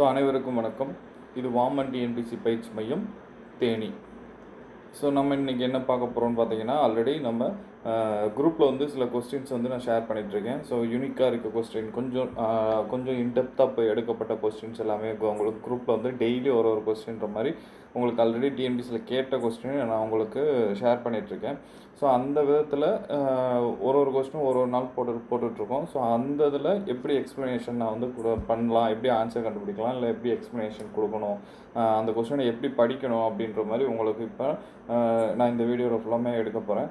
So அனைவருக்கும் வணக்கம். இது வாமன் டிஎன்பிசி பயிற்சி மையம் தேனி. ஸோ நம்ம இன்றைக்கி என்ன பார்க்க போகிறோம்னு பார்த்தீங்கன்னா ஆல்ரெடி நம்ம குரூப்பில் வந்து சில கொஸ்டின்ஸ் வந்து நான் ஷேர் பண்ணிகிட்ருக்கேன் ஸோ யூனிக்காக இருக்க கொஸ்டின் கொஞ்சம் கொஞ்சம் இன்டெப்த்தாக போய் எடுக்கப்பட்ட கொஸ்டின்ஸ் எல்லாமே உங்களுக்கு குரூப்பில் வந்து டெய்லி ஒரு ஒரு கொஸ்டின்ற மாதிரி உங்களுக்கு ஆல்ரெடி டிஎன்பிசியில் கேட்ட கொஸ்டின் நான் உங்களுக்கு ஷேர் பண்ணிகிட்ருக்கேன் ஸோ அந்த விதத்தில் ஒரு ஒரு கொஸ்டினும் ஒரு ஒரு நாள் போட்டு போட்டுட்ருக்கோம் ஸோ அந்த இதில் எப்படி எக்ஸ்ப்ளனேஷன் நான் வந்து கூட பண்ணலாம்? எப்படி ஆன்சர் கண்டுபிடிக்கலாம்? இல்லை எப்படி எக்ஸ்ப்ளனேஷன் கொடுக்கணும்? அந்த கொஸ்டினை எப்படி படிக்கணும்? அப்படின்ற மாதிரி உங்களுக்கு இப்போ நான் இந்த வீடியோவில் ஃபுல்லாமே எடுக்க போகிறேன்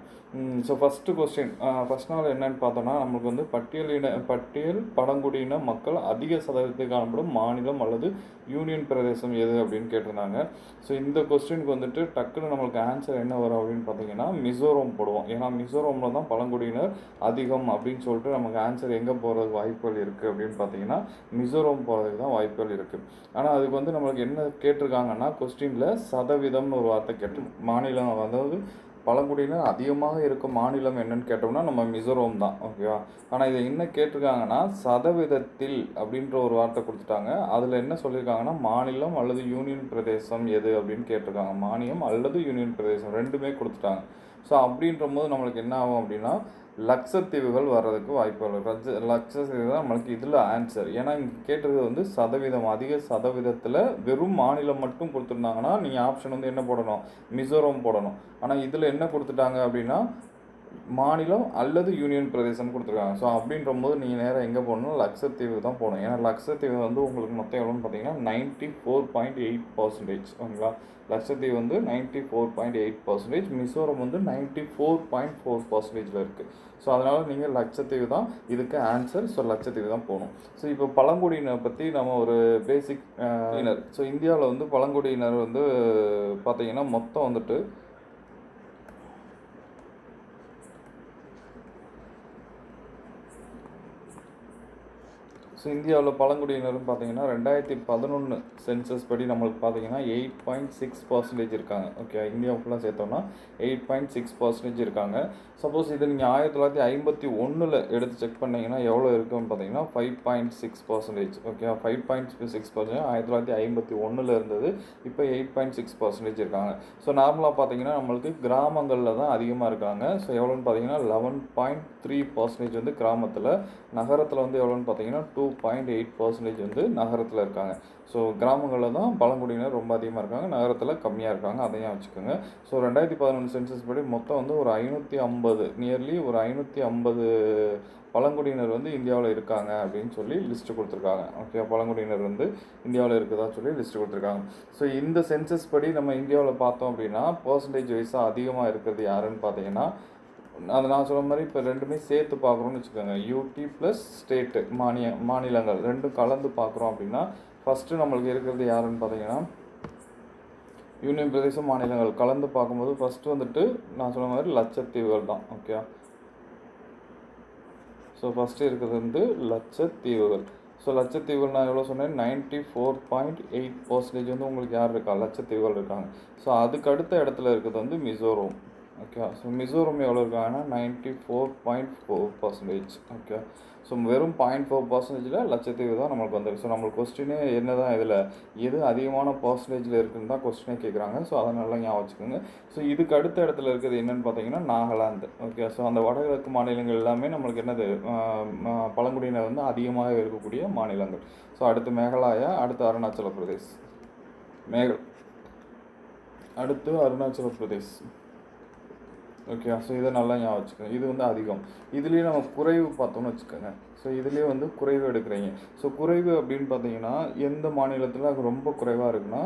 ஸோ ஃபஸ்ட்டு கொஸ்டின் ஃபஸ்ட் நாள் என்னன்னு பார்த்தோன்னா நம்மளுக்கு வந்து பட்டியலின பட்டியல் பழங்குடியின மக்கள் அதிக சதவீதத்தில் காணப்படும் மாநிலம் அல்லது யூனியன் பிரதேசம் எது அப்படின்னு கேட்டிருந்தாங்க. ஸோ இந்த கொஸ்டினுக்கு வந்துட்டு டக்குன்னு நம்மளுக்கு ஆன்சர் என்ன வரும் அப்படின்னு பார்த்தீங்கன்னா மிசோரம் போடுவோம். ஏன்னா மிசோரமில் தான் பழங்குடியினர் அதிகம் அப்படின்னு சொல்லிட்டு நமக்கு ஆன்சர் எங்கே போகிறதுக்கு வாய்ப்புகள் இருக்குது அப்படின்னு பார்த்தீங்கன்னா மிசோரம் போகிறதுக்கு தான் வாய்ப்புகள் இருக்குது ஆனால் அதுக்கு வந்து நம்மளுக்கு என்ன கேட்டிருக்காங்கன்னா கொஸ்டினில் சதவீதம்னு ஒரு வார்த்தை கேட்டு மாநிலம் அதாவது பழங்குடியினர் அதிகமாக இருக்கும் மாநிலம் என்னன்னு கேட்டோம்னா நம்ம மிசோரம் தான் ஓகேவா ஆனால் இதை என்ன கேட்டிருக்காங்கன்னா சதவீதத்தில் அப்படின்ற ஒரு வார்த்தை கொடுத்துட்டாங்க. அதில் என்ன சொல்லியிருக்காங்கன்னா மாநிலம் அல்லது யூனியன் பிரதேசம் எது அப்படின்னு கேட்டிருக்காங்க. மானியம் அல்லது யூனியன் பிரதேசம் ரெண்டுமே கொடுத்துட்டாங்க. ஸோ அப்படின்ற போது நம்மளுக்கு என்ன ஆகும் அப்படின்னா லட்சத்தீவுகள் வர்றதுக்கு வாய்ப்புகள் இல்லை லட்ச லட்சத்தீவு தான் நம்மளுக்கு இதில் ஆன்சர் ஏன்னா இங்கே கேட்டது வந்து சதவீதம் அதிக சதவீதத்தில் வெறும் மாநிலம் மட்டும் கொடுத்துருந்தாங்கன்னா நீங்கள் ஆப்ஷன் வந்து என்ன போடணும்? மிசோரம் போடணும். ஆனால் இதில் என்ன கொடுத்துட்டாங்க அப்படின்னா மாநிலம் அல்லது யூனியன் பிரதேசம் கொடுத்துருக்காங்க. ஸோ அப்படின்ற போது நீங்கள் நேராக எங்கே போகணும் லட்சத்தீவு தான் போகணும். ஏன்னா லட்சத்தீவு வந்து உங்களுக்கு மொத்தம் எவ்வளோன்னு பார்த்தீங்கன்னா ninety four point eight percentage ஓகேங்களா? லட்சத்தீவு வந்து ninety four point eight percentage Mizoram வந்து நைன்ட்டி ஃபோர் பாயிண்ட் ஃபோர் பர்சன்டேஜில் இருக்குது ஸோ அதனால் நீங்கள் லட்சத்தீவு தான் இதுக்கு ஆன்சர் ஸோ லட்சத்தீவு தான் போகணும். ஸோ இப்போ பழங்குடியினர் பற்றி நம்ம ஒரு பேசிக் இனர். ஸோ இந்தியாவில் வந்து பழங்குடியினர் வந்து பார்த்தீங்கன்னா மொத்தம் வந்துட்டு ஸோ இந்தியாவில் பழங்குடியினரும் பார்த்தீங்கன்னா ரெண்டாயிரத்தி பதினொன்று சென்சஸ் படி நம்மளுக்கு பார்த்தீங்கன்னா எயிட் பாயிண்ட் சிக்ஸ் பர்சன்டேஜ் இருக்காங்க. ஓகே இந்தியா ஃபுல்லாக சேர்த்தோம்னா எயிட் பாயிண்ட் சிக்ஸ் பர்சன்டேஜ் இருக்காங்க. சப்போஸ் இது நீங்கள் ஆயிரத்தி தொள்ளாயிரத்தி ஐம்பத்தி ஒன்றில் எடுத்து செக் பண்ணிங்கன்னா எவ்வளோ இருக்குன்னு பார்த்தீங்கன்னா five point six percentage okay five point six percentage ஆயிரத்தி தொள்ளாயிரத்தி ஐம்பத்தி ஒன்றில் இருந்தது. இப்போ எயிட் பாயிண்ட் சிக்ஸ் பர்சன்டேஜ் இருக்காங்க. ஸோ நார்மலாக பார்த்தீங்கன்னா நம்மளுக்கு கிராமங்களில் தான் அதிகமாக இருக்காங்க. ஸோ எவ்வளோன்னு பார்த்தீங்கன்னா லெவன் பாயிண்ட் த்ரீ பர்சன்டேஜ் வந்து கிராமத்தில். நகரத்தில் வந்து எவ்வளோன்னு பார்த்தீங்கன்னா டூ பாயிண்ட் எயிட் பர்சன்டேஜ் வந்து நகரத்தில் இருக்காங்க. ஸோ கிராமங்களில் தான் பழங்குடியினர் ரொம்ப அதிகமாக இருக்காங்க. நகரத்தில் கம்மியாக இருக்காங்க. அதையும் வச்சுக்கோங்க. ஸோ ரெண்டாயிரத்தி பதினொன்று சென்சஸ் படி மொத்தம் வந்து ஒரு ஐநூற்றி ஐம்பது நியர்லி ஒரு ஐநூற்றி ஐம்பது பழங்குடியினர் வந்து இந்தியாவில் இருக்காங்க அப்படின்னு சொல்லி லிஸ்ட்டு கொடுத்துருக்காங்க. ஓகே பழங்குடியினர் வந்து இந்தியாவில் இருக்குதா சொல்லி லிஸ்ட்டு கொடுத்துருக்காங்க. ஸோ இந்த சென்சஸ் படி நம்ம இந்தியாவில் பார்த்தோம் அப்படின்னா பர்சன்டேஜ் வைஸாக அதிகமாக இருக்கிறது யாருன்னு பார்த்தீங்கன்னா அது நான் சொன்ன மாதிரி இப்போ ரெண்டுமே சேர்த்து பார்க்குறோம்னு வச்சுக்கோங்க. யூடி ப்ளஸ் ஸ்டேட்டு மானிய மாநிலங்கள் ரெண்டும் கலந்து பார்க்குறோம் அப்படின்னா ஃபஸ்ட்டு நம்மளுக்கு இருக்கிறது யாருன்னு பார்த்தீங்கன்னா யூனியன் பிரதேச மாநிலங்கள் கலந்து பார்க்கும்போது ஃபஸ்ட்டு வந்துட்டு நான் சொன்ன மாதிரி லட்சத்தீவுகள் தான். ஓகே ஸோ ஃபஸ்ட்டு இருக்கிறது வந்து லட்சத்தீவுகள். ஸோ லட்சத்தீவுகள் நான் எவ்வளோ சொன்னேன்? Ninety four point eight percentage வந்து உங்களுக்கு யார் இருக்கா? லட்சத்தீவுகள் இருக்காங்க. ஸோ அதுக்கு அடுத்த இடத்துல இருக்கிறது வந்து மிசோரம். ஓகே ஸோ மிசோரம் எவ்வளோ இருக்காங்கன்னா ninety four point four percentage okay so வெறும் பாயிண்ட் ஃபோர் பர்சன்டேஜில் லட்சத்தீவு தான் நம்மளுக்கு வந்துருக்கு. ஸோ நம்மளுக்கு கொஸ்டினே என்ன தான் இதில் எது அதிகமான பர்சன்டேஜில் இருக்குன்னு தான் கொஸ்டினே கேட்குறாங்க ஸோ அதை நல்லா ஞாபகம் வச்சுக்கோங்க. ஸோ இதுக்கு அடுத்த இடத்துல இருக்கிறது என்னன்னு பார்த்தீங்கன்னா நாகாலாந்து. ஓகே ஸோ அந்த வடகிழக்கு மாநிலங்கள் எல்லாமே நம்மளுக்கு என்னது பழங்குடியினர் வந்து அதிகமாக இருக்கக்கூடிய மாநிலங்கள். ஸோ அடுத்து மேகாலயா அடுத்து அருணாச்சல பிரதேஷ் மேக அடுத்து அருணாச்சல பிரதேஷ் ஓகே ஸோ இதை நல்லா ஞாபகம் வச்சுக்கோங்க. இது வந்து அதிகம். இதுலேயே நம்ம குறைவு பார்த்தோம்னு வச்சுக்கோங்க. ஸோ இதுலேயே வந்து குறைவு எடுக்கிறீங்க. ஸோ குறைவு அப்படின்னு பார்த்தீங்கன்னா எந்த மாநிலத்தில் அது ரொம்ப குறைவாக இருக்குன்னா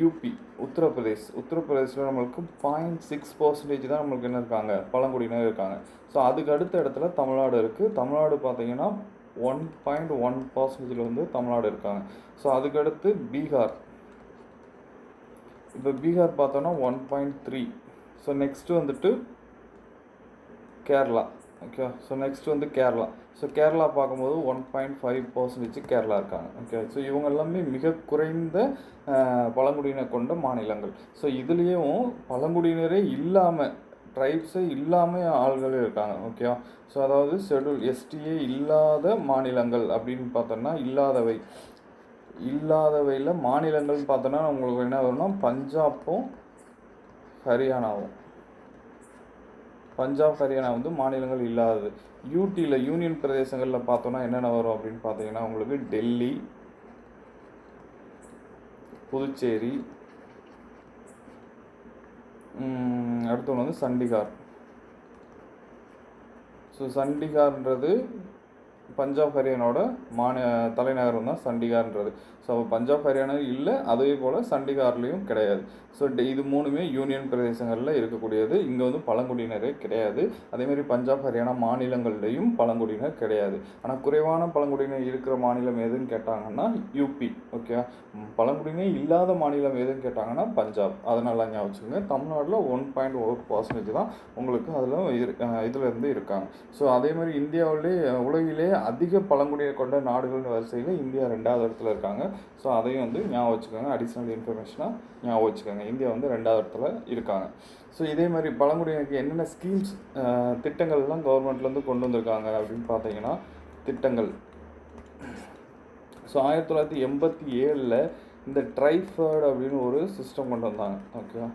யூபி உத்தரப்பிரதேஷ். உத்தரப்பிரதேசில் நம்மளுக்கு பாயிண்ட் சிக்ஸ் பர்சன்டேஜ் தான் நம்மளுக்கு என்ன இருக்காங்க? பழங்குடியினர் இருக்காங்க. ஸோ அதுக்கு அடுத்த இடத்துல தமிழ்நாடு இருக்குது தமிழ்நாடு பார்த்தீங்கன்னா ஒன் பாயிண்ட் ஒன் பர்சன்டேஜில் வந்து தமிழ்நாடு இருக்காங்க. ஸோ அதுக்கடுத்து பீகார். இப்போ பீகார் பார்த்தோன்னா one point three so next வந்துட்டு கேரளா ஓகே ஸோ நெக்ஸ்ட் வந்து கேரளா ஸோ கேரளா பார்க்கும்போது one point five percentage Kerala இருக்காங்க. ஓகே ஸோ இவங்க எல்லாமே மிக குறைந்த பழங்குடியினர் கொண்ட மாநிலங்கள். ஸோ இதுலேயும் பழங்குடியினரே இல்லாமல் ட்ரைப்ஸே இல்லாமல் ஆள்கள் இருக்காங்க. ஓகேவா ஸோ அதாவது ஷெடியூல் எஸ்டியே இல்லாத மாநிலங்கள் அப்படின்னு பார்த்தோம்னா இல்லாதவை. இல்லாதவையில் மாநிலங்கள்னு பார்த்தோன்னா உங்களுக்கு என்ன வரும்னா பஞ்சாப்பும் ஹரியானாவும். பஞ்சாப் ஹரியானா வந்து மாநிலங்கள் இல்லாதது. யூடியில் யூனியன் பிரதேசங்களில் பார்த்தோன்னா என்னென்ன வரும் அப்படின்னு பார்த்தீங்கன்னா உங்களுக்கு டெல்லி புதுச்சேரி அடுத்த ஒன்று வந்து சண்டிகார். ஸோ சண்டிகார்ன்றது பஞ்சாப் ஹரியானாவோட மாநில தலைநகரம் தான் சண்டிகார்ன்றது. ஸோ பஞ்சாப் ஹரியானா இல்லை அதே போல் சண்டிகார்லேயும் கிடையாது. ஸோ இது மூணுமே யூனியன் பிரதேசங்களில் இருக்கக்கூடியது. இங்கே வந்து பழங்குடியினரே கிடையாது. அதேமாதிரி பஞ்சாப் ஹரியானா மாநிலங்கள்லேயும் பழங்குடியினர் கிடையாது. ஆனால் குறைவான பழங்குடியினர் இருக்கிற மாநிலம் எதுன்னு கேட்டாங்கன்னா யூபி ஓகே பழங்குடியினர் இல்லாத மாநிலம் எதுன்னு கேட்டாங்கன்னா பஞ்சாப். அதனால ஞாபகம் வச்சுக்கோங்க. தமிழ்நாட்டில் ஒன் பாயிண்ட் ஒரு பர்சன்டேஜ் தான் உங்களுக்கு அதில் இரு இதில் இருந்து இருக்காங்க. ஸோ அதேமாதிரி இந்தியாவிலே உலகிலே அதிக பழங்குடியினர் கொண்ட நாடுகள் வரிசையில் இந்தியா ரெண்டாவது இடத்துல இருக்காங்க. ஸோ அதையும் வந்து ஞாபகம் வச்சுக்கோங்க. அடிஷ்னல் இன்ஃபர்மேஷனாக ஞாபகம் வச்சுக்கோங்க. இந்தியா வந்து ரெண்டாவது இடத்துல இருக்காங்க. ஸோ இதே மாதிரி பழங்குடியினருக்கு என்னென்ன ஸ்கீம்ஸ் திட்டங்கள்லாம் கவர்மெண்ட்லேருந்து கொண்டு வந்திருக்காங்க அப்படின்னு பார்த்தீங்கன்னா திட்டங்கள். ஸோ ஆயிரத்தி தொள்ளாயிரத்தி எண்பத்தி ஏழில் இந்த ட்ரைஃபர்ட் அப்படின்னு ஒரு சிஸ்டம் கொண்டு வந்தாங்க. ஓகேவா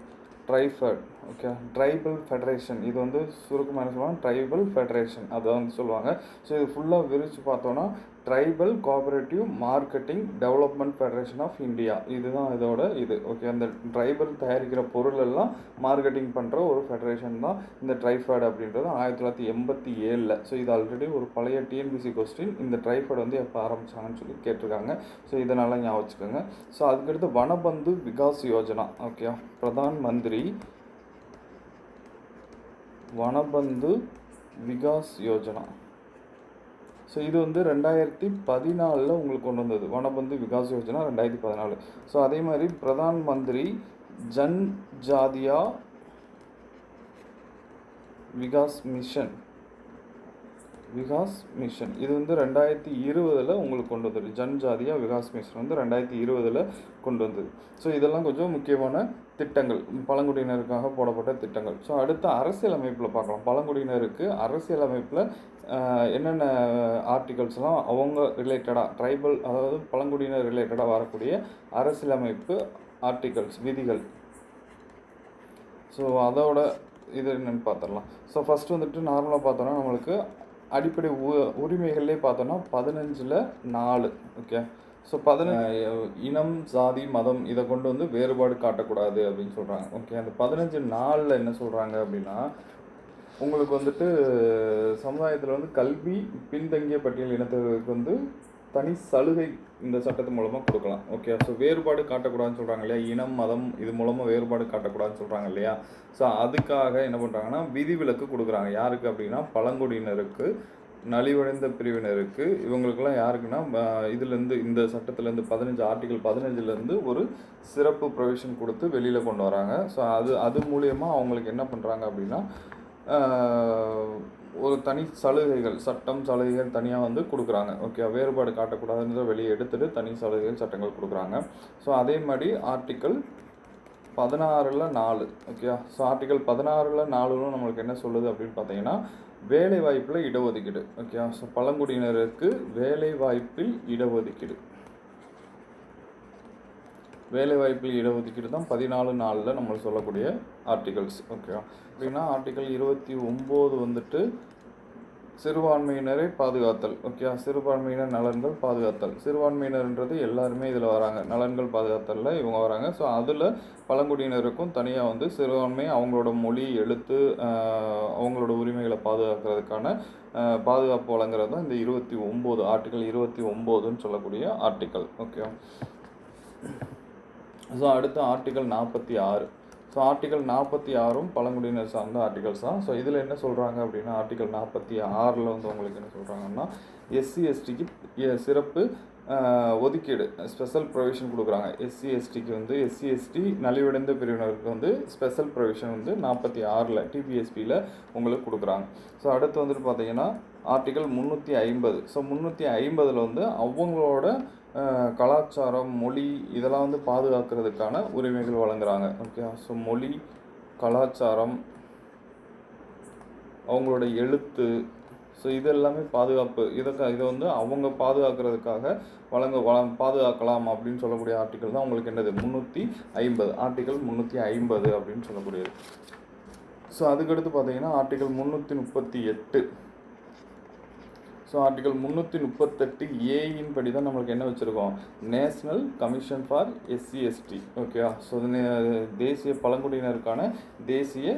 ட்ரைஃபர்ட் ஓகே ட்ரைபல் ஃபெடரேஷன் இது வந்து சுருக்கமாக என்ன சொல்லுவாங்க? ட்ரைபல் ஃபெடரேஷன் அதை வந்து சொல்லுவாங்க. ஸோ இது ஃபுல்லாக விரித்து பார்த்தோன்னா tribal cooperative marketing development federation of India இதுதான் இதோட இது. ஓகே அந்த ட்ரைபல் தயாரிக்கிற பொருள் எல்லாம் மார்க்கெட்டிங் பண்ணுற ஒரு ஃபெடரேஷன் தான் இந்த ட்ரைஃபேட் அப்படின்றது. ஆயிரத்தி தொள்ளாயிரத்தி எண்பத்தி ஏழில். ஸோ இது ஆல்ரெடி ஒரு பழைய டிஎன்பிசி கொஸ்டின் இந்த ட்ரைஃபேட் வந்து எப்போ ஆரம்பிச்சாங்கன்னு சொல்லி கேட்டிருக்காங்க. ஸோ இதனால் ஞாபகம் வச்சுக்கோங்க. ஸோ அதுக்கடுத்து வனபந்து விகாஸ் யோஜனா. ஓகே பிரதான் மந்திரி வனபந்து விகாஸ் யோஜனா. ஸோ இது வந்து ரெண்டாயிரத்தி பதினாலில் உங்களுக்கு கொண்டு வந்தது. வனபந்து விகாஸ் யோஜனா ரெண்டாயிரத்தி பதினாலு. ஸோ அதே மாதிரி பிரதான் மந்திரி ஜன் ஜாதியா விகாஸ் மிஷன். விகாஸ் மிஷன். இது வந்து ரெண்டாயிரத்தி இருபதில் உங்களுக்கு கொண்டு வந்தது. ஜன்ஜாதியா விகாஸ் மிஷன் வந்து ரெண்டாயிரத்தி இருபதில் கொண்டு வந்தது. ஸோ இதெல்லாம் கொஞ்சம் முக்கியமான திட்டங்கள் பழங்குடியினருக்காக போடப்பட்ட திட்டங்கள். ஸோ அடுத்த அரசியலமைப்பில் பார்க்கலாம். பழங்குடியினருக்கு அரசியலமைப்பில் என்னென்ன ஆர்டிகல்ஸ்லாம் அவங்க ரிலேட்டடாக ட்ரைபல் அதாவது பழங்குடியினர் ரிலேட்டடாக வரக்கூடிய அரசியலமைப்பு ஆர்டிகல்ஸ் விதிகள். ஸோ அதோட இது என்னென்னு பார்த்துடலாம். ஸோ ஃபஸ்ட்டு வந்துட்டு நார்மலாக பார்த்தோன்னா நம்மளுக்கு அடிப்படை உ உரிமைகள்லேயே பார்த்தோன்னா பதினஞ்சில் நாலு ஓகே ஸோ பதினஞ்சு இனம் சாதி மதம் இதை கொண்டு வந்து வேறுபாடு காட்டக்கூடாது அப்படின்னு சொல்கிறாங்க ஓகே அந்த பதினஞ்சு நாளில் என்ன சொல்கிறாங்க அப்படின்னா உங்களுக்கு வந்துட்டு சமுதாயத்தில் வந்து கல்வி பின்தங்கிய பட்டியல் இனத்தவர்களுக்கு வந்து தனி சலுகை இந்த சட்டத்து மூலமாக கொடுக்கலாம். ஓகே ஸோ வேறுபாடு காட்டக்கூடாதுன்னு சொல்கிறாங்க இல்லையா? இனம் மதம் இது மூலமாக வேறுபாடு காட்டக்கூடாதுன்னு சொல்கிறாங்க இல்லையா? ஸோ அதுக்காக என்ன பண்ணுறாங்கன்னா விதிவிலக்கு கொடுக்குறாங்க. யாருக்கு அப்படின்னா பழங்குடியினருக்கு. நலிவடைந்த பிரிவினருக்கு இவங்களுக்கெல்லாம் யாருக்குன்னா இதுலேருந்து இந்த சட்டத்துலேருந்து பதினஞ்சு ஆர்டிகல் பதினஞ்சுலேருந்து ஒரு சிறப்பு ப்ரொவிஷன் கொடுத்து வெளியில் கொண்டு வராங்க. ஸோ அது அது மூலியமாக அவங்களுக்கு என்ன பண்ணுறாங்க அப்படின்னா ஒரு தனி சலுகைகள் சட்டம் சலுகைகள் தனியாக வந்து கொடுக்குறாங்க. ஓகே வேறுபாடு காட்டக்கூடாதுன்றத வெளியே எடுத்துகிட்டு தனி சலுகைகள் சட்டங்கள் கொடுக்குறாங்க. ஸோ அதே மாதிரி ஆர்டிக்கல் பதினாறில் நாலு ஓகே ஸோ ஆர்டிக்கல் பதினாறில் நாலுன்னு நம்மளுக்கு என்ன சொல்லுது அப்படின்னு பார்த்தீங்கன்னா வேலை வாய்ப்பில் இடஒதுக்கீடு ஓகே ஸோ பழங்குடியினருக்கு வேலை வாய்ப்பில் இடஒதுக்கீடு. வேலைவாய்ப்பில் இடஒதுக்கீடு தான் பதினாலு நாளில் நம்ம சொல்லக்கூடிய ஆர்டிகல்ஸ் ஓகேவா அப்படின்னா ஆர்டிகல் இருபத்தி ஒம்பது வந்துட்டு சிறுபான்மையினரை பாதுகாத்தல். ஓகே சிறுபான்மையினர் நலன்கள் பாதுகாத்தல். சிறுபான்மையினர்ன்றது எல்லாருமே இதில் வராங்க. நலன்கள் பாதுகாத்தலில் இவங்க வராங்க. ஸோ அதில் பழங்குடியினருக்கும் தனியாக வந்து சிறுபான்மை அவங்களோட மொழி எழுத்து அவங்களோட உரிமைகளை பாதுகாக்கிறதுக்கான பாதுகாப்பு வழங்குறது தான் இந்த இருபத்தி ஒம்பது ஆர்டிக்கல் இருபத்தி ஒம்போதுன்னு சொல்லக்கூடிய ஆர்டிக்கல் ஓகேவா ஸோ அடுத்து ஆர்டிக்கல் நாற்பத்தி ஆறு. ஸோ ஆர்டிகல் நாற்பத்தி ஆறும் பழங்குடியினர் சார்ந்த ஆர்டிகல்ஸ் தான். ஸோ இதில் என்ன சொல்கிறாங்க அப்படின்னா ஆர்டிகல் நாற்பத்தி ஆறில் வந்து உங்களுக்கு என்ன சொல்கிறாங்கன்னா எஸ்சி எஸ்டிக்கு சிறப்பு ஒதுக்கீடு ஸ்பெஷல் ப்ரொவிஷன் கொடுக்குறாங்க. எஸ்சி எஸ்டிக்கு வந்து எஸ்சி எஸ்டி நலிவடைந்த பிரிவினருக்கு வந்து ஸ்பெஷல் ப்ரொவிஷன் வந்து நாற்பத்தி ஆறில் டிபிஎஸ்பியில் உங்களுக்கு கொடுக்குறாங்க. ஸோ அடுத்து வந்துட்டு பார்த்தீங்கன்னா ஆர்டிகல் முந்நூற்றி ஐம்பது. ஸோ முந்நூற்றி ஐம்பதில் வந்து அவங்களோட கலாச்சாரம் மொழி இதெல்லாம் வந்து பாதுகாக்கிறதுக்கான உரிமைகள் வழங்குறாங்க. ஓகே ஸோ மொழி கலாச்சாரம் அவங்களோட எழுத்து ஸோ இது எல்லாமே பாதுகாப்பு. இதை இதை வந்து அவங்க பாதுகாக்கிறதுக்காக வழங்க வள பாதுகாக்கலாம் அப்படின்னு சொல்லக்கூடிய ஆர்டிக்கல் தான் உங்களுக்கு என்னது? முந்நூற்றி ஐம்பது. ஆர்டிக்கல் முந்நூற்றி ஐம்பது அப்படின்னு சொல்லக்கூடியது. ஸோ அதுக்கடுத்து பார்த்தீங்கன்னா ஆர்டிக்கல் முந்நூற்றி முப்பத்தி எட்டு. ஸோ ஆர்டிகல் முந்நூற்றி முப்பத்தெட்டு ஏயின் படி தான் நம்மளுக்கு என்ன வச்சுருக்கோம்? National commission for SC ST ஓகேவா ஸோ தேசிய பழங்குடியினருக்கான தேசிய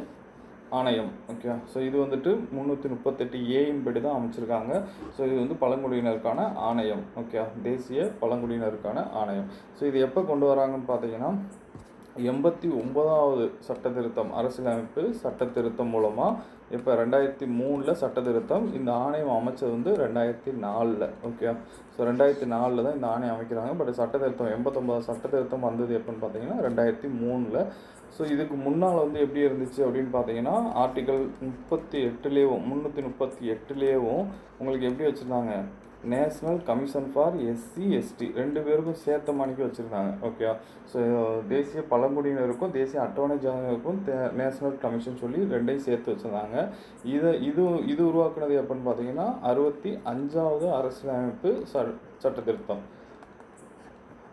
ஆணையம். ஓகே ஸோ இது வந்துட்டு முந்நூற்றி முப்பத்தெட்டு ஏயின் படி தான் அமைச்சிருக்காங்க. ஸோ இது வந்து பழங்குடியினருக்கான ஆணையம். ஓகே தேசிய பழங்குடியினருக்கான ஆணையம். ஸோ இது எப்போ கொண்டு வராங்கன்னு பார்த்தீங்கன்னா எண்பத்தி ஒன்பதாவது சட்ட திருத்தம் அரசியலமைப்பு சட்ட திருத்தம் மூலமாக இப்போ ரெண்டாயிரத்தி மூணில் சட்ட திருத்தம் இந்த ஆணையம் அமைச்சது வந்து ரெண்டாயிரத்தி நாலில் ஓகே ஸோ ரெண்டாயிரத்தி நாலில் தான் இந்த ஆணையம் அமைக்கிறாங்க. பட் சட்ட திருத்தம் எண்பத்தொம்பது சட்ட திருத்தம் வந்தது எப்போன்னு பார்த்தீங்கன்னா ரெண்டாயிரத்தி மூணில். ஸோ இதுக்கு முன்னால் வந்து எப்படி இருந்துச்சு அப்படின்னு பார்த்தீங்கன்னா ஆர்டிகல் முப்பத்தி எட்டுலேயும் முந்நூற்றி முப்பத்தி எட்டுலேயும் உங்களுக்கு எப்படி வச்சுருந்தாங்க? National commission for SC ST ரெண்டு பேருக்கும் சேர்த்த மாணிக்க வச்சுருந்தாங்க ஓகேவா ஸோ தேசிய பழங்குடியினருக்கும் தேசிய அட்டவணை ஜாதகருக்கும் நேஷ்னல் கமிஷன் சொல்லி ரெண்டையும் சேர்த்து வச்சுருந்தாங்க. இதை இது இது உருவாக்குனது எப்படின்னு பார்த்தீங்கன்னா அறுபத்தி அஞ்சாவது அரசியலமைப்பு சட்ட திருத்தம்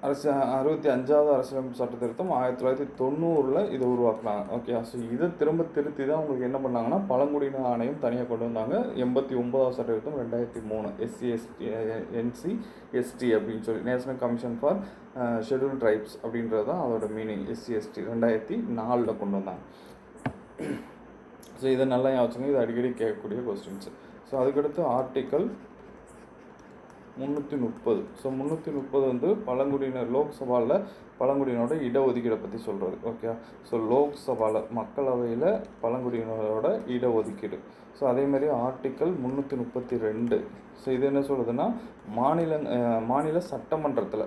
அரசு அறுபத்தி அஞ்சாவது அரசியலமைப்பு சட்ட திருத்தம் ஆயிரத்தி தொள்ளாயிரத்தி தொண்ணூறில் இதை உருவாக்குனாங்க. ஓகே ஸோ இதை திரும்ப திருத்தி தான் உங்களுக்கு என்ன பண்ணாங்கன்னா பழங்குடியின ஆணையம் தனியாக கொண்டு வந்தாங்க. எண்பத்தி ஒன்பதாவது சட்ட திருத்தம் ரெண்டாயிரத்தி மூணு. எஸ்சி எஸ்டி என்சி எஸ்டி அப்படின்னு சொல்லி national commission for schedule tribes அப்படின்றது தான் அதோட மீனிங் எஸ்சி எஸ்டி ரெண்டாயிரத்தி நாலில் கொண்டு வந்தாங்க. ஸோ இதை நல்லா யோசிச்சுங்க இது அடிக்கடி கேட்கக்கூடிய கொஸ்டின்ஸ் ஸோ அதுக்கடுத்து ஆர்டிக்கல் முந்நூற்றி முப்பது. ஸோ முந்நூற்றி முப்பது வந்து பழங்குடியினர் லோக்சபாவில் பழங்குடியினரோட இடஒதுக்கீடை பற்றி சொல்கிறது ஓகே ஸோ லோக்சபாவில் மக்களவையில் பழங்குடியினரோட இடஒதுக்கீடு. ஸோ அதேமாதிரி ஆர்டிக்கல் முந்நூற்றி முப்பத்தி ரெண்டு. ஸோ இது என்ன சொல்லுதுன்னா மாநில மாநில சட்டமன்றத்தில்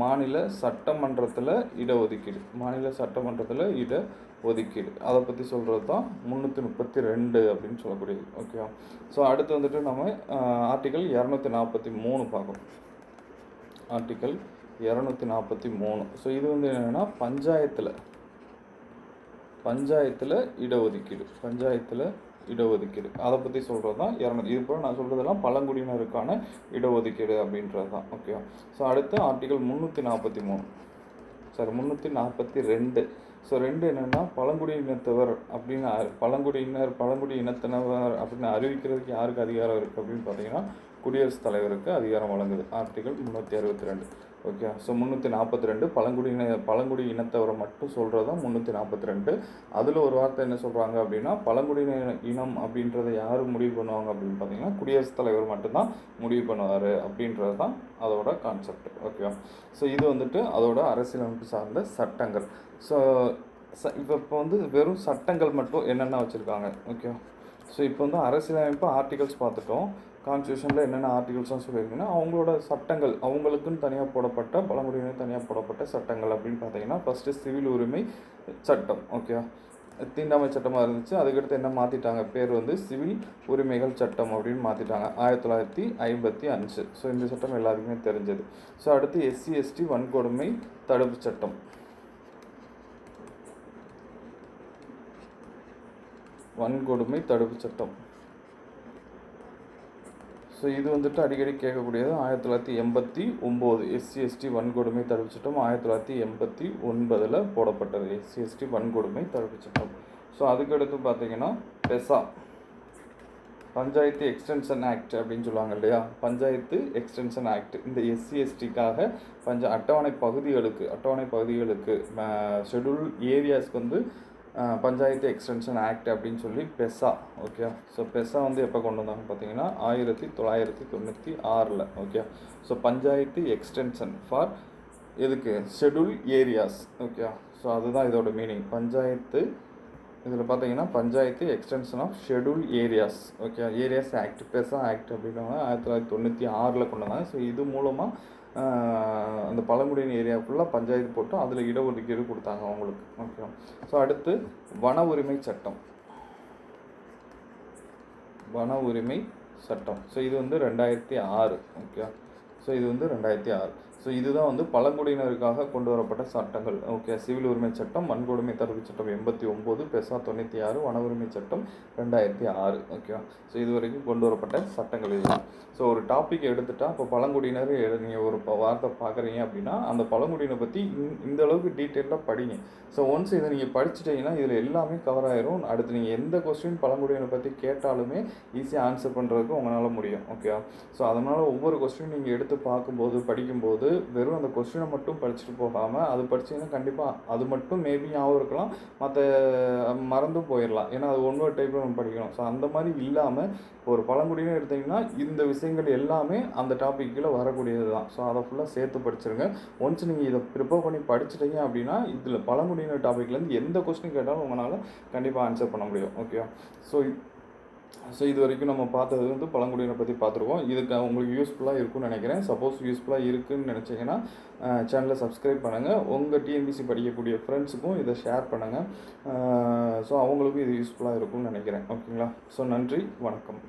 மாநில சட்டமன்றத்தில் இடஒதுக்கீடு. மாநில சட்டமன்றத்தில் இட ஒதுக்கீடு. அதை பற்றி சொல்கிறது தான் முந்நூற்றி முப்பத்தி ரெண்டு அப்படின்னு சொல்லக்கூடியது. ஓகேவா ஸோ அடுத்து வந்துட்டு நம்ம ஆர்டிக்கல் இரநூத்தி நாற்பத்தி மூணு பார்க்கணும். ஆர்டிக்கல் இரநூத்தி நாற்பத்தி மூணு. ஸோ இது வந்து என்னென்னா பஞ்சாயத்தில் பஞ்சாயத்தில் இடஒதுக்கீடு. பஞ்சாயத்தில் இடஒதுக்கீடு. அதை பற்றி சொல்கிறது தான் இரநூத்தி இது போல் நான் சொல்கிறதெல்லாம் பழங்குடியினருக்கான இடஒதுக்கீடு அப்படின்றது தான் ஓகேவா ஸோ அடுத்து ஆர்டிக்கல் முந்நூற்றி நாற்பத்தி மூணு. சாரி முந்நூற்றி நாற்பத்தி ரெண்டு. ஸோ ரெண்டு என்னென்னா பழங்குடியினத்தவர் அப்படின்னு பழங்குடியினர் பழங்குடி இனத்தினவர் அப்படின்னு அறிவிக்கிறதுக்கு யாருக்கு அதிகாரம் இருக்குது அப்படின்னு பார்த்தீங்கன்னா குடியரசுத் தலைவருக்கு அதிகாரம் வழங்குது. ஆர்டிகல் முந்நூற்றி அறுபத்தி ரெண்டு. ஓகே ஸோ முந்நூற்றி நாற்பத்தி ரெண்டு பழங்குடியின பழங்குடி இனத்தவரை மட்டும் சொல்கிறது தான் முந்நூற்றி நாற்பத்தி ரெண்டு அதில் ஒரு வார்த்தை என்ன சொல்கிறாங்க அப்படின்னா பழங்குடியின இனம் அப்படின்றத யார் முடிவு பண்ணுவாங்க அப்படின்னு பார்த்தீங்கன்னா குடியரசுத் தலைவர் மட்டும்தான் முடிவு பண்ணுவார் அப்படின்றது தான் அதோட கான்செப்ட் ஓகேவா ஸோ இது வந்துட்டு அதோட அரசியலமைப்பு சார்ந்த சட்டங்கள். ஸோ ச இப்போ இப்போ வந்து வெறும் சட்டங்கள் மட்டும் என்னென்ன வச்சுருக்காங்க ஓகே ஸோ இப்போ வந்து அரசியலமைப்பு ஆர்டிகல்ஸ் பார்த்துட்டோம். கான்ஸ்டியூஷனில் என்னென்ன ஆர்டிகல்ஸ்லாம் சொல்லியிருக்குன்னா அவங்களோட சட்டங்கள் அவங்களுக்குன்னு தனியாக போடப்பட்ட பழங்குடியினர் தனியாக போடப்பட்ட சட்டங்கள் அப்படின்னு பார்த்தீங்கன்னா ஃபஸ்ட்டு சிவில் உரிமை சட்டம் ஓகே தீண்டாமை சட்டமாக இருந்துச்சு. அதுக்கடுத்து என்ன மாற்றிட்டாங்க பேர் வந்து சிவில் உரிமைகள் சட்டம் அப்படின்னு மாற்றிட்டாங்க ஆயிரத்தி தொள்ளாயிரத்தி ஐம்பத்தி அஞ்சு. ஸோ இந்த சட்டம் எல்லாருக்குமே தெரிஞ்சது. ஸோ அடுத்து எஸ்சி எஸ்டி வன்கொடுமை தடுப்பு சட்டம். வன்கொடுமை தடுப்பு சட்டம். ஸோ இது வந்துட்டு அடிக்கடி கேட்கக்கூடியது. ஆயிரத்தி தொள்ளாயிரத்தி எண்பத்தி ஒம்பது எஸ்சி எஸ்டி வன்கொடுமை தடுப்பு சட்டம் ஆயிரத்தி தொள்ளாயிரத்தி எண்பத்தி ஒன்பதில் போடப்பட்டது. எஸ்சி எஸ்டி வன்கொடுமை தடுப்பு சட்டம். ஸோ அதுக்கடுத்து பார்த்தீங்கன்னா பெசா பஞ்சாயத்து எக்ஸ்டென்ஷன் ஆக்ட் அப்படின்னு சொல்லுவாங்க இல்லையா? Panchayat extension act. இந்த எஸ்சி எஸ்டிக்காக பஞ்ச அட்டவணை பகுதிகளுக்கு அட்டவணை பகுதிகளுக்கு ஷெடியூல் ஏரியாஸ்க்கு வந்து பஞ்சாயத்து எக்ஸ்டென்ஷன் ஆக்ட் அப்படின்னு சொல்லி பெசா ஓகே ஸோ பெஸா வந்து எப்போ கொண்டு வந்தாங்க பார்த்தீங்கன்னா ஆயிரத்தி தொள்ளாயிரத்தி தொண்ணூற்றி ஆறில் okay so panchayat extension for எதுக்கு? ஷெடியூல் ஏரியாஸ் ஓகே ஸோ அதுதான் இதோட மீனிங் பஞ்சாயத்து இதில் பார்த்தீங்கன்னா panchayat extension of schedule areas okay areas act PESA act அப்படின்னாங்க ஆயிரத்தி தொள்ளாயிரத்தி தொண்ணூற்றி ஆறில் கொண்டு வந்தாங்க. ஸோ இது மூலமாக அந்த பழங்குடியின ஏரியா ஃபுல்லாக பஞ்சாயத்து போட்டு அதில் இடஒதுக்கீடு கொடுத்தாங்க அவங்களுக்கு. ஓகே ஸோ அடுத்து வன உரிமை சட்டம். வன உரிமை சட்டம். ஸோ இது வந்து ரெண்டாயிரத்தி ஆறு. ஓகே ஸோ இது வந்து ரெண்டாயிரத்தி ஆறு. ஸோ இதுதான் வந்து பழங்குடியினருக்காக கொண்டு வரப்பட்ட சட்டங்கள். ஓகே சிவில் உரிமை சட்டம் வன்கொடுமை தடுப்பு சட்டம் எண்பத்தி ஒம்பது பெசா தொண்ணூற்றி ஆறு வன உரிமை சட்டம் ரெண்டாயிரத்தி ஆறு. ஓகேவா ஸோ இது வரைக்கும் கொண்டு வரப்பட்ட சட்டங்கள் இதுதான் ஸோ ஒரு டாபிக் எடுத்துட்டால் இப்போ பழங்குடியினர் நீங்கள் ஒரு வார்த்தை பார்க்குறீங்க அப்படின்னா அந்த பழங்குடியினை பற்றி இந்த அளவுக்கு டீட்டெயிலாக படிங்க. ஸோ ஒன்ஸ் இதை நீங்கள் படிச்சிட்டிங்கன்னா இதில் எல்லாமே கவர் ஆயிரும். அடுத்து நீங்கள் எந்த கொஸ்டின் பழங்குடியினை பற்றி கேட்டாலுமே ஈஸியாக ஆன்சர் பண்ணுறதுக்கு உங்களால் முடியும். ஓகேவா ஸோ அதனால் ஒவ்வொரு கொஸ்டின் நீங்கள் எடுத்து பார்க்கும்போது படிக்கும்போது வெறும் அந்த கொஸ்டினை மட்டும் படிச்சுட்டு போகாமல் அது படிச்சீங்கன்னா கண்டிப்பாக அது மட்டும் மேபி ஞாபகம் இருக்கலாம். மற்ற மறந்தும் போயிடலாம் ஏன்னா அது ஒன்று டைப்பில் நம்ம படிக்கணும். ஸோ அந்த மாதிரி இல்லாமல் ஒரு பழங்குடின்னு எடுத்தீங்கன்னா இந்த விஷயங்கள் எல்லாமே அந்த டாப்பிக்கில் வரக்கூடியது தான் ஸோ அதை ஃபுல்லாக சேர்த்து படிச்சிருங்க. ஒன்ஸ் நீங்கள் இதை ப்ரிப்பேர் பண்ணி படிச்சிட்டீங்க அப்படின்னா இதில் பழங்குடியினர் டாப்பிக்லேருந்து எந்த கொஸ்டின் கேட்டாலும் உங்களால் கண்டிப்பாக ஆன்சர் பண்ண முடியும். ஓகே ஸோ ஸோ இது வரைக்கும் நம்ம பார்த்தது வந்து பழங்குடியினை பற்றி பார்த்துருக்கோம். இதுக்கு உங்களுக்கு யூஸ்ஃபுல்லாக இருக்கும்னு நினைக்கிறேன். சப்போஸ் யூஸ்ஃபுல்லாக இருக்குன்னு நினச்சிங்கன்னா சேனலை சப்ஸ்கிரைப் பண்ணுங்கள் உங்கள் டிஎன்பிசி படிக்கக்கூடிய ஃப்ரெண்ட்ஸுக்கும் இதை ஷேர் பண்ணுங்கள் ஸோ அவங்களுக்கும் இது யூஸ்ஃபுல்லாக இருக்கும்னு நினைக்கிறேன். ஓகேங்களா ஸோ நன்றி. வணக்கம்.